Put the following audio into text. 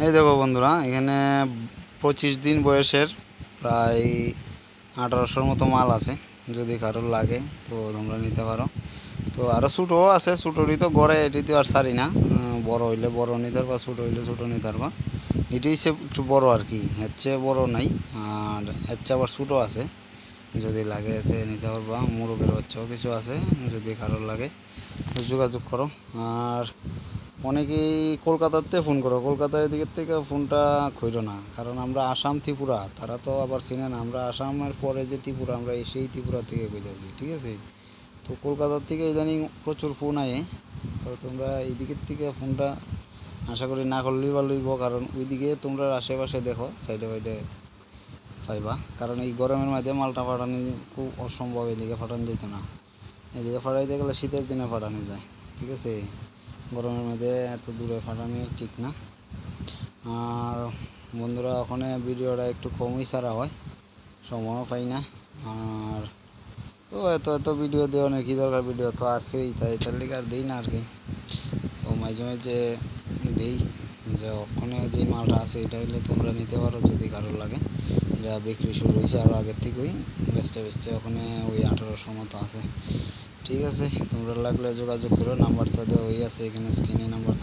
এই দেখো বন্ধুরা, এখানে পঁচিশ দিন বয়সের প্রায় আঠারোশোর মতো মাল আছে, যদি কারোর লাগে তো তোমরা নিতে পারো। তো আরও ছোটোও আছে, ছোটোরই তো গড়ে এটি তো আর সারি না। বড় হইলে বড় নিতে পারবা, ছোটো হইলে ছোটো নিতে পারবা। এটাই সে একটু বড় আর কি, এর চেয়ে বড় নাই, আর এর চেয়ে আবার ছোটো আছে। যদি লাগে এতে নিতে পারবা, মুরগের বাচ্চাও কিছু আছে, যদি কারোর লাগে যোগাযোগ করো। আর অনেকেই কলকাতাতে ফোন করো। কলকাতার দিকের থেকে ফোনটা খইল না। কারণ আমরা আসাম, ত্রিপুরা। তারা তো আবার চিনে না। আমরা আসামের পরে যে ত্রিপুরা, আমরা সেই ত্রিপুরা থেকে কইতাছি ঠিক আছে? তো কলকাতার থেকে ইদানিং প্রচুর ফোন আয়ে। তো তোমরা এই দিকের থেকে ফোনটা আশা করি না করলেই বা হইব। কারণ ওইদিকে তোমরা আশেপাশে দেখো সাইডে ফাইডে পাইবা। কারণ এই গরমের মধ্যে মালটা পাঠানি খুব অসম্ভব। এদিকে পাঠানো যেত না। এদিকে পাঠাইতে গেলে শীতের দিনে পাঠানো যায়, ঠিক আছে? গরমের মধ্যে এত দূরে ফাটানি ঠিক না। আর বন্ধুরা, ওখানে ভিডিওটা একটু কমই ছাড়া হয়, সময়ও পাই না। আর তো এত এত ভিডিও দেওয়া নেই, কী দরকার ভিডিও? তো আছেই তাই এটার লিগে আর দিই না আর কি। তো মাঝে মাঝে দিই, যে ওখানে যে মালটা আছে, এটা হলে তোমরা নিতে পারো যদি কারোর লাগে। এটা বিক্রি শুরু হয়েছে আরও আগের থেকেই, বেচতে বেচতে ওখানে ওই আঠারোশো মতো আছে। ঠিক আছে তোমরা লাগলে যোগাযোগ করো নাম্বার সাথে ওই আছে এখানে স্ক্রিনে নাম্বার